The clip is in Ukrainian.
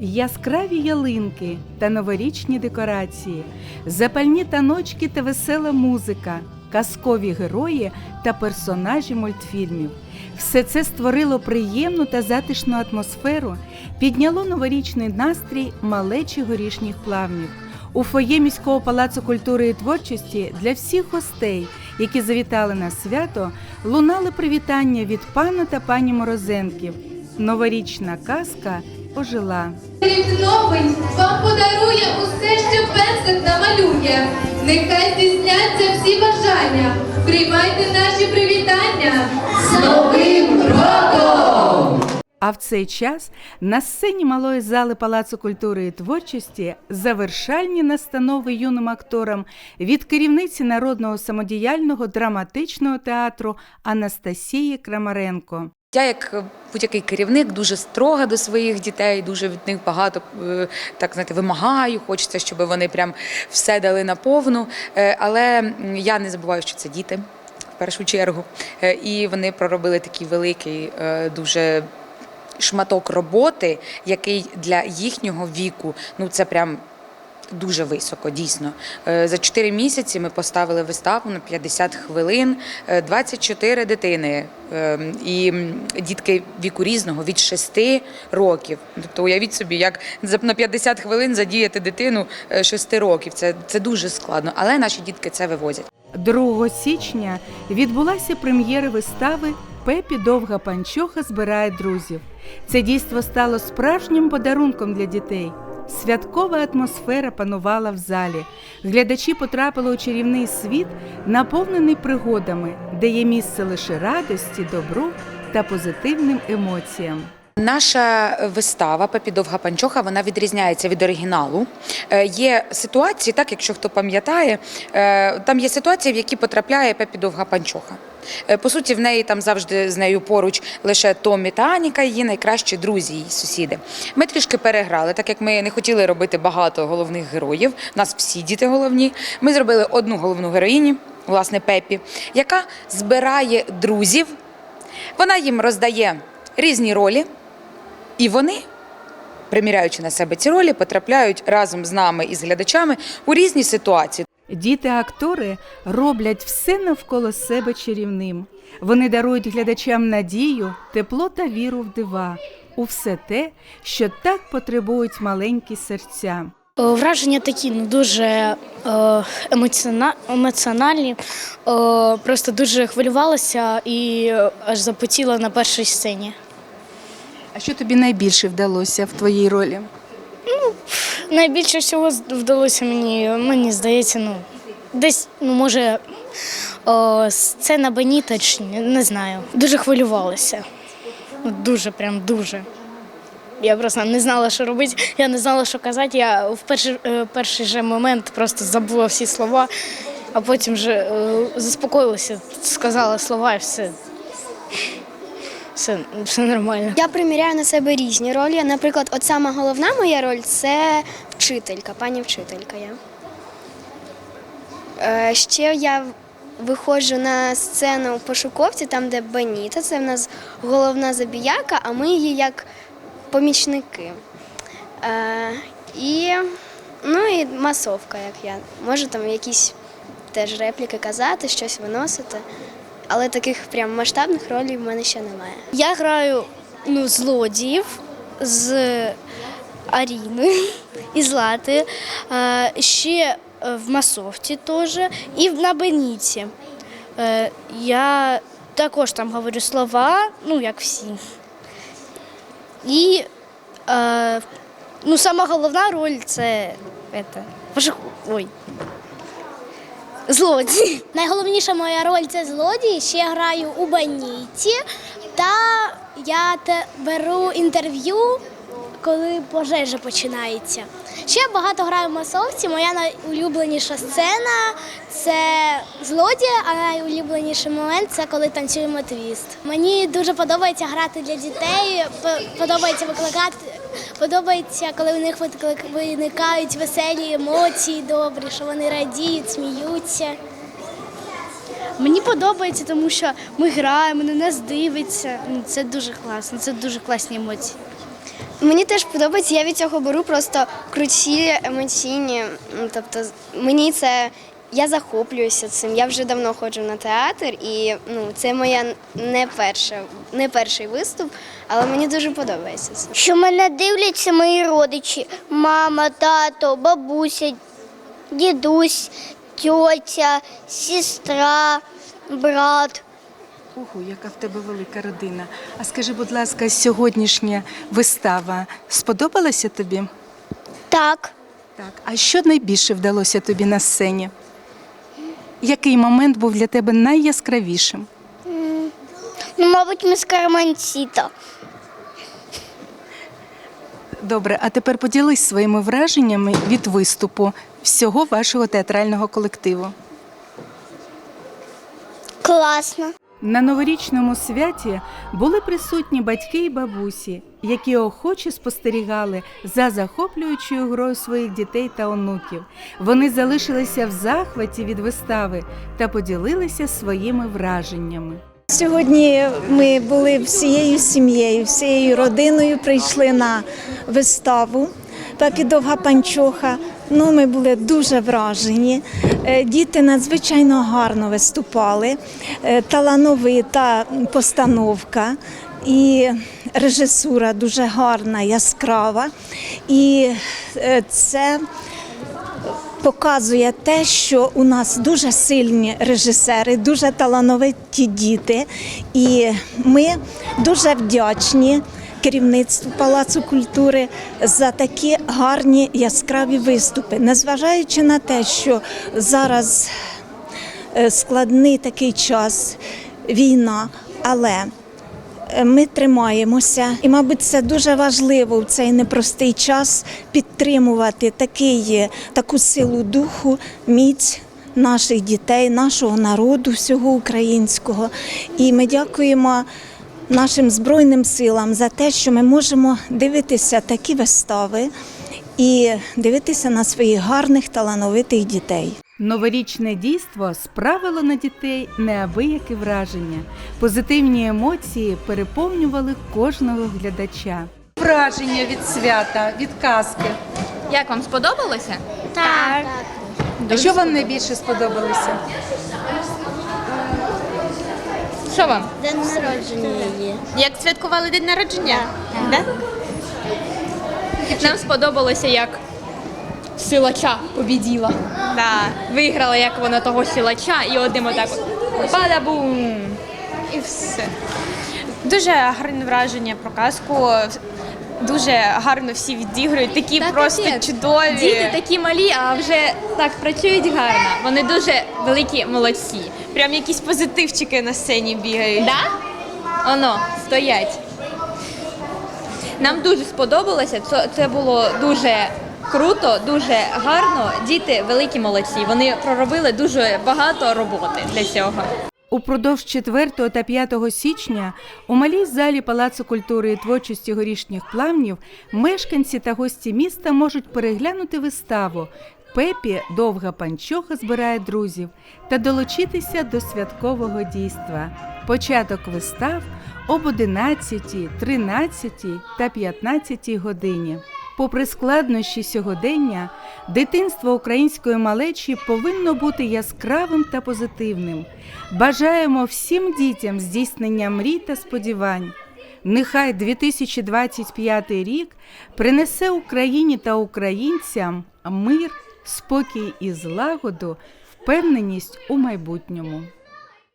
Яскраві ялинки та новорічні декорації, запальні таночки та весела музика, казкові герої та персонажі мультфільмів. Все це створило приємну та затишну атмосферу, підняло новорічний настрій малечі горішніх плавнів. У фоє міського палацу культури і творчості для всіх гостей, які завітали на свято, лунали привітання від пана та пані Морозенків. Новорічна казка ожила. Рік новий вам подарує усе, що пензлик намалює. Нехай здійсняться всі бажання. Приймайте наші привітання. З Новим роком! А в цей час на сцені малої зали Палацу культури і творчості завершальні настанови юним акторам від керівниці народного самодіяльного драматичного театру Анастасії Крамаренко. Я, як будь-який керівник, дуже строга до своїх дітей, дуже від них багато е, так знаєте, вимагаю. Хочеться, щоб вони прям все дали наповну. Е, Але я не забуваю, що це діти в першу чергу. Е, І вони проробили такий великий, дуже шматок роботи, який для їхнього віку, ну це прям. Дуже високо, дійсно. Е, За 4 місяці ми поставили виставу на 50 хвилин, е, 24 дитини е, і дітки віку різного від 6 років. Тобто уявіть собі, як на 50 хвилин задіяти дитину е, 6 років. Це, це дуже складно, але наші дітки це вивозять. 2 січня відбулася прем'єра вистави Пепі Довга панчоха збирає друзів. Це дійство стало справжнім подарунком для дітей. Святкова атмосфера панувала в залі. Глядачі потрапили у чарівний світ, наповнений пригодами, де є місце лише радості, добру та позитивним емоціям. Наша вистава Пепі Довга Панчоха вона відрізняється від оригіналу. Е, Є ситуації, так якщо хто пам'ятає, е, там є ситуації, в які потрапляє Пепі Довга Панчоха. Е, По суті, в неї там завжди з нею поруч лише Томі та Аніка, її найкращі друзі, її сусіди. Ми трішки переграли, так як ми не хотіли робити багато головних героїв. У нас всі діти головні. Ми зробили одну головну героїні, власне, Пепі, яка збирає друзів. Вона їм роздає різні ролі. І вони, приміряючи на себе ці ролі, потрапляють разом з нами і з глядачами у різні ситуації. Діти-актори роблять все навколо себе чарівним. Вони дарують глядачам надію, тепло та віру в дива, у все те, що так потребують маленькі серця. Е, Враження такі ну, дуже е, емоціональні. Е, Просто дуже хвилювалася і аж запотіла на першій сцені. А що тобі найбільше вдалося в твоїй ролі? Ну, Найбільше всього вдалося мені, мені здається, ну, десь, ну, може, е, сцена Беніта, чи не знаю. Дуже хвилювалася. Дуже, прям дуже. Я просто не знала, що робити, я не знала, що казати. Я в перший, е, перший же момент просто забула всі слова, а потім вже е, заспокоїлася, сказала слова і все. Все, все нормально. Я приміряю на себе різні ролі. Наприклад, от сама головна моя роль це вчителька, пані вчителька. Я. Е, ще я виходжу на сцену пошуковці, там, де Беніта, це в нас головна забіяка, а ми її як помічники. Е, і, ну, і масовка, як я. Можу там якісь теж репліки казати, щось виносити. Але таких прям масштабних ролей в мене ще немає. Я граю ну, злодіїв з Аріною і Злати, ще е, в масовці теж і на Беніті. Е, Я також там говорю слова, ну як всі. І е, ну, сама головна роль це это, ой. Злодій. Найголовніша моя роль це злодій. Ще я граю у баніті, та я беру інтерв'ю, коли пожежа починається. Ще багато граю в масовці. Моя найулюбленіша сцена це злодія, а найулюбленіший момент це коли танцюємо твіст. Мені дуже подобається грати для дітей, подобається викликати. Подобається, коли у них виникають веселі емоції, добрі, що вони радіють, сміються. Мені подобається, тому що ми граємо, на нас дивиться. Це дуже класно, це дуже класні емоції. Мені теж подобається, я від цього беру просто круті емоційні. Тобто, мені це я захоплююся цим. Я вже давно ходжу на театр, і ну, це моя не перша, не перший виступ, але мені дуже подобається це. Що мене дивляться мої родичі: мама, тато, бабуся, дідусь, тьотя, сестра, брат. Ого, яка в тебе велика родина. А скажи, будь ласка, сьогоднішня вистава сподобалася тобі? Так. Так. А що найбільше вдалося тобі на сцені? Який момент був для тебе найяскравішим? Ну, мабуть, ми з Карманціта. Добре, а тепер поділись своїми враженнями від виступу всього вашого театрального колективу. Класно. На новорічному святі були присутні батьки і бабусі, які охоче спостерігали за захоплюючою грою своїх дітей та онуків. Вони залишилися в захваті від вистави та поділилися своїми враженнями. Сьогодні ми були всією сім'єю, всією родиною прийшли на виставу Пепі Довга Панчоха. Ну, ми були дуже вражені. Е, Діти надзвичайно гарно виступали, Е, талановита постановка і режисура дуже гарна, яскрава. І е, це показує те, що у нас дуже сильні режисери, дуже талановиті діти, і ми дуже вдячні керівництву Палацу культури за такі гарні яскраві виступи, незважаючи на те, що зараз е, складний такий час, війна, але Е, ми тримаємося, і, мабуть, це дуже важливо в цей непростий час підтримувати такий, е, таку силу духу, міць наших дітей, нашого народу, всього українського. І ми дякуємо нашим збройним силам за те, що ми можемо дивитися такі вистави і дивитися на своїх гарних талановитих дітей. Новорічне дійство справило на дітей неабияке враження. Позитивні емоції переповнювали кожного глядача. Враження від свята, від казки. Як вам сподобалося? Так. А що вам найбільше сподобалося? Що вам? День народження її. Як святкували день народження? Да? Нам сподобалося, як силача побіділа. Да. Виграла, як вона того силача, і одним отак бадабум. І все. Дуже гарне враження про казку. Дуже гарно всі відіграють, такі Та просто капець. чудові. Діти такі малі, а вже так працюють гарно. Вони дуже великі молодці. Прям якісь позитивчики на сцені бігають. Да? Оно, стоять. Нам дуже сподобалося. Це, це було дуже круто, дуже гарно. Діти великі молодці. Вони проробили дуже багато роботи для цього. Упродовж 4 та 5 січня у малій залі Палацу культури і творчості горішніх плавнів мешканці та гості міста можуть переглянути виставу Пепі довга панчоха збирає друзів та долучитися до святкового дійства. Початок вистав об 11, 13 та 15 годині. Попри складнощі сьогодення, дитинство української малечі повинно бути яскравим та позитивним. Бажаємо всім дітям здійснення мрій та сподівань. Нехай 2025 рік принесе Україні та українцям мир, спокій і злагоду, впевненість у майбутньому.